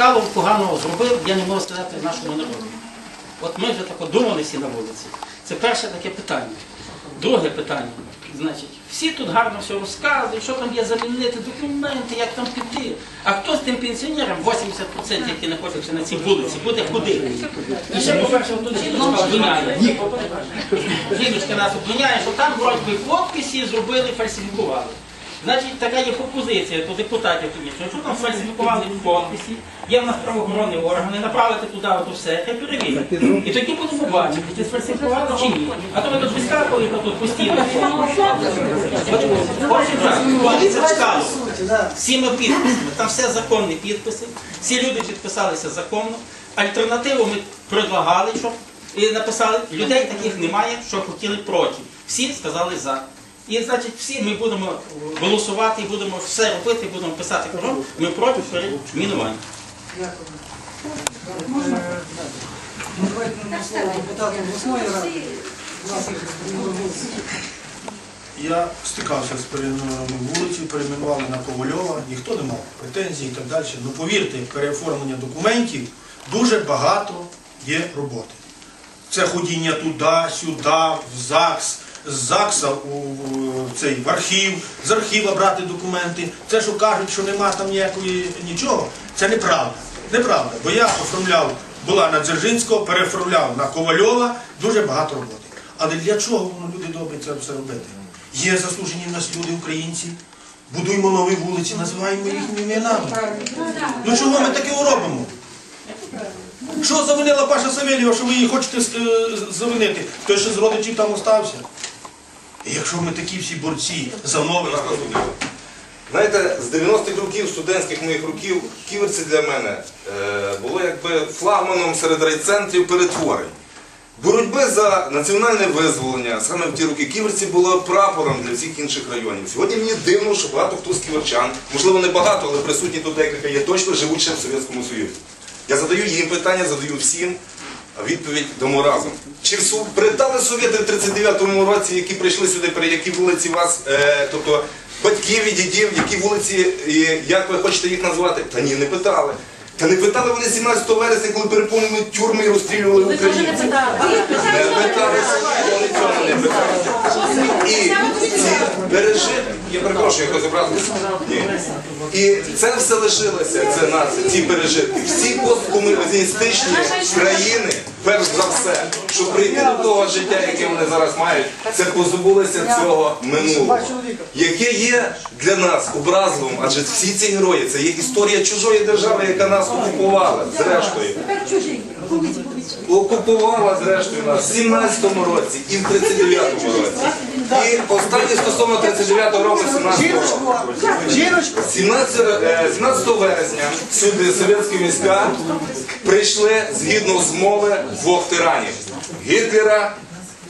Чкалов поганого зробив, я не можу сказати нашому народу. От ми вже тако думали всі на вулиці. Це перше таке питання. Друге питання. Значить, всі тут гарно все розказують, що там є замінити документи, як там піти. А хто з тим пенсіонерам, 80%, які знаходяться на цій вулиці, буде ходити? І ще, по-перше, тут жіночка обвиняє. Жіночка нас обвиняє, що там вроді би подписи зробили, фальсифікували. Значить, така є пропозиція до депутатів комісії. Якщо там фальсифікували подписи, є в нас правоохоронні органи, направити туди от все, хай перевірять. І тоді будемо бачити, чи сфальсифікували чи ні. А то ми тут вискакували тут постійно. Хоче так, чекала. Всіма підписами, там все законні підписи, всі люди підписалися законно. Альтернативу ми предлагали, щоб і написали, людей таких немає, що хотіли проти. Всі сказали за. І значить, всі ми будемо голосувати, будемо все робити, будемо писати кругом, ми проти перейменування. Давайте на слово депутату обласної ради. Я стикався з перейменуванням вулиці, перейменували на Ковальова, ніхто не мав претензій і так далі. Ну повірте, переоформлення документів дуже багато є роботи. Це ходіння туди, сюди, в ЗАГС, з ЗАГСа в цей в архів, з архіва брати документи. Це, що кажуть, що нема там ніякої нічого, це неправда. Неправда. Бо я оформляв, була на Дзержинського, переоформляв на Ковальова, дуже багато роботи. Але для чого воно люди добре це все робити? Є заслужені в нас люди, українці. Будуємо нові вулиці, називаємо їхніми іменами. Ну чого ми таке робимо? Що завинила Паша Савельєва, що ви її хочете завинити? Той, що з родичів там остався. Якщо ми такі всі борці за нове, Знаєте, з 90-х років, студентських моїх років, ківерці для мене е, було якби флагманом серед райцентрів перетворень. Боротьби за національне визволення саме в ті роки ківерці було прапором для всіх інших районів. Сьогодні мені дивно, що багато хто з ківерчан, можливо не багато, але присутні тут декілька є точно живуть ще в Совєтському Союзі. Я задаю їм питання, задаю всім, відповідь дамо разом. Чи придали совєти в 39-му році, які прийшли сюди, при які вулиці вас, е, тобто батьків і дідів, які вулиці, і як ви хочете їх назвати? Та ні, не питали. Та не питали вони 17 вересня, коли переповнили тюрми і розстрілювали українців. Не питали, вони цього не питали. І ці пережити, я перепрошую, якось образився. Ні. І це все лишилося, це нація, ці пережитки. Всі посткомуністичні країни, перш за все, щоб прийти до того життя, яке вони зараз мають, це позабулися цього минулого, яке є для нас образливим, адже всі ці герої це є історія чужої держави, яка нас окупувала, зрештою. Окупувала зрештою нас в 17-му році і в 39-му році. І останнє стосовно 39-го року, 17-го року. 17, е, 17 вересня сюди совєтські війська прийшли згідно змови двох тиранів Гітлера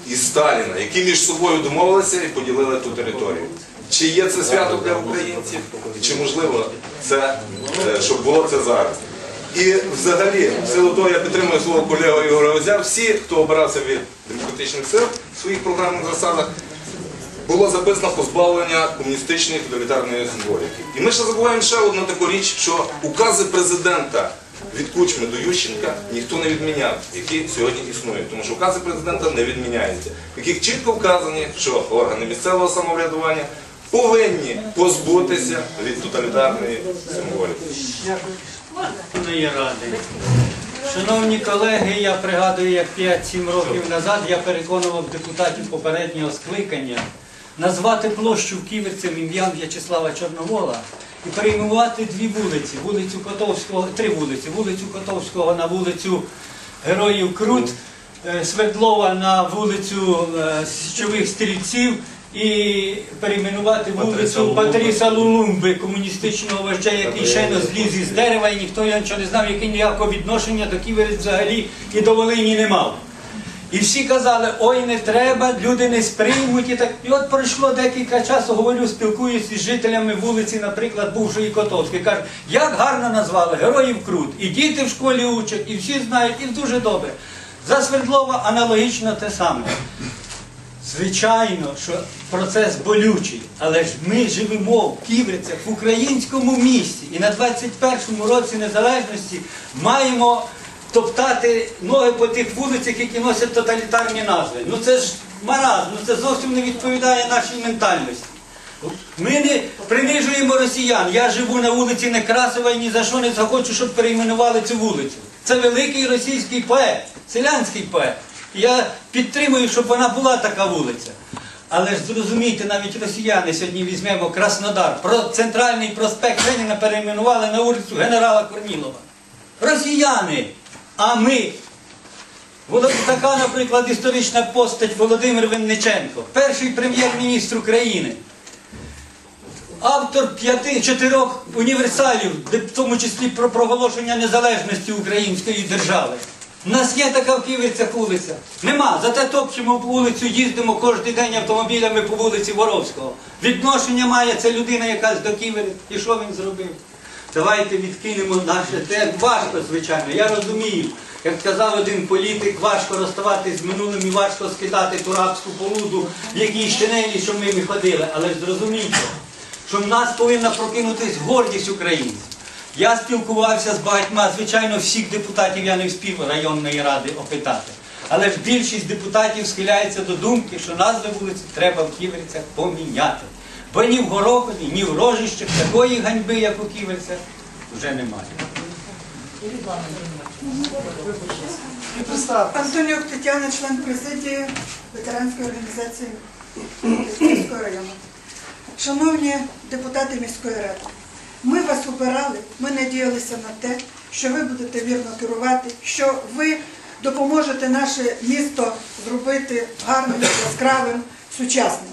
і Сталіна, які між собою домовилися і поділили ту територію. Чи є це свято для українців? І чи можливо це, е, щоб було це зараз? І взагалі, в силу того, я підтримую свого колегу Ігоря Озя, всі, хто обирався від демократичних сил в своїх програмних засадах, було записано позбавлення комуністичної тоталітарної символіки. І ми ще забуваємо ще одну таку річ, що укази президента від Кучми до Ющенка ніхто не відміняв, які сьогодні існують. Тому що укази президента не відміняються, в яких чітко вказані, що органи місцевого самоврядування повинні позбутися від тоталітарної символіки. Верховної Ради. Шановні колеги, я пригадую, як 5-7 років назад я переконував депутатів попереднього скликання назвати площу в Ківерцем ім'ям В'ячеслава Чорновола і перейменувати дві вулиці, вулицю Котовського, три вулиці, вулицю Котовського на вулицю Героїв Крут, е, Свердлова на вулицю е, Січових стрільців і перейменувати вулицю Патріса Лулумби, комуністичного вождя, який ще не зліз із дерева, і ніхто нічого не знав, який ніякого відношення до Ківерець взагалі і до Волині не мав. І всі казали, ой, не треба, люди не сприймуть. І так і от пройшло декілька часу, говорю, спілкуюся з жителями вулиці, наприклад, бувшої Котовської. Кажуть, як гарно назвали, героїв Крут. І діти в школі учать, і всі знають, і дуже добре. За Свердлова аналогічно те саме. Звичайно, що процес болючий, але ж ми живемо в Ківерцях, в українському місті, і на 21-му році незалежності маємо топтати ноги по тих вулицях, які носять тоталітарні назви. Ну це ж маразм, ну це зовсім не відповідає нашій ментальності. Ми не принижуємо росіян. Я живу на вулиці Некрасова і ні за що не захочу, щоб перейменували цю вулицю. Це великий російський поет, селянський поет. Я підтримую, щоб вона була така вулиця. Але ж зрозумійте, навіть росіяни сьогодні візьмемо Краснодар. Про центральний проспект Леніна перейменували на вулицю генерала Корнілова. Росіяни! А ми Така, наприклад, історична постать Володимир Винниченко, перший прем'єр-міністр України автор п'яти чотирьох універсалів, в тому числі про проголошення незалежності української держави. У нас є така в Київцях вулиця. Нема. Зате топчемо вулицю, їздимо кожен день автомобілями по вулиці Воровського. Відношення має ця людина якась до Києва. І що він зробив? Давайте відкинемо наше те. Важко, звичайно. Я розумію. Як сказав один політик, важко розставатись з минулим і важко скидати ту рабську полуду, в якій щенелі, що ми ходили. Але ж зрозумійте, що в нас повинна прокинутись гордість українців. Я спілкувався з багатьма, звичайно, всіх депутатів я не встиг районної ради опитати. Але ж більшість депутатів схиляється до думки, що назви вулиці треба в Ківерцях поміняти. Бо ні в Горохові, ні в Рожищах такої ганьби, як у Ківерцях, вже немає. Представте. Тетяна, член президії ветеранської організації Київського району. Шановні депутати міської ради, ми вас обирали, ми надіялися на те, що ви будете вірно керувати, що ви допоможете наше місто зробити гарним, яскравим, сучасним.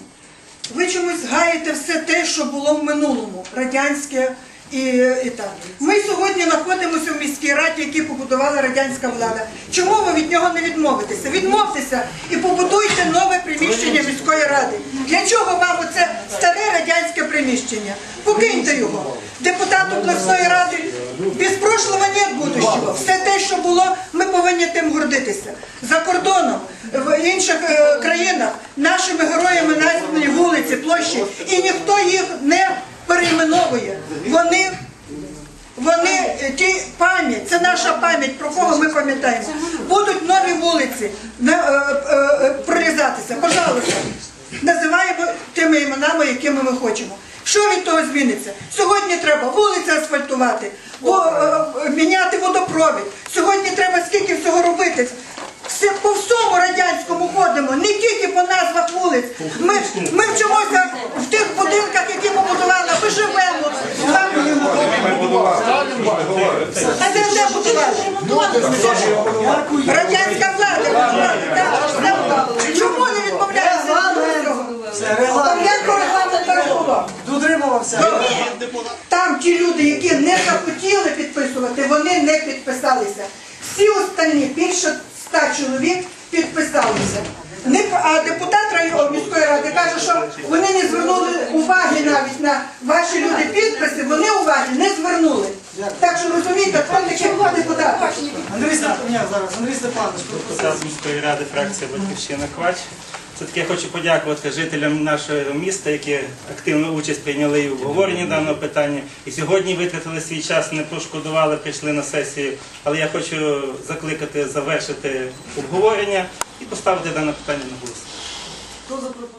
Ви чомусь гаєте все те, що було в минулому, радянське і, і так. Ми сьогодні знаходимося в міській раді, які побудувала радянська влада. Чому ви від нього не відмовитеся? Відмовтеся і побудуйте нове приміщення міської ради. Для чого вам оце старе радянське приміщення? Покиньте його. Депутат обласної ради без прошлого нет будущого. Все те, що було, ми повинні тим гордитися. За кордоном, в інших е, країнах нашими героями названі вулиці, площі, і ніхто їх не перейменовує. Вони вони е, ті пам'ять, це наша пам'ять, про кого ми пам'ятаємо. Будуть нові вулиці на, е, е, е, прорізатися. Пожалуйста, називаємо тими іменами, якими ми хочемо. Що від того зміниться? Сьогодні треба вулиці асфальтувати, е, міняти водопровід. Сьогодні треба скільки всього робити. Все по всьому радянському ходимо, не тільки по назвах вулиць. Ми, ми вчимося в тих будинках, які побудували, ми живемо. Там а це не будували. Це ж Радянська влада будувала. так. Чому не відмовляється від цього? Це регламент. Ніякого регламенту не було. Дотримувався. Там ті люди, які не захотіли підписувати, вони не підписалися. Всі останні, більше ста чоловік, підписалися. Не, а депутат ради каже, що вони не звернули уваги навіть на ваші люди підписи, вони уваги не звернули. Так що розумієте, хто таке депутат? Андрій Степанович, зараз, Андрій Степанович. Депутат міської ради, фракція Батьківщина Квач. Все-таки я хочу подякувати жителям нашого міста, які активну участь прийняли і в обговоренні даного питання. І сьогодні витратили свій час, не пошкодували, прийшли на сесію. Але я хочу закликати завершити обговорення і поставити дане питання на голосування.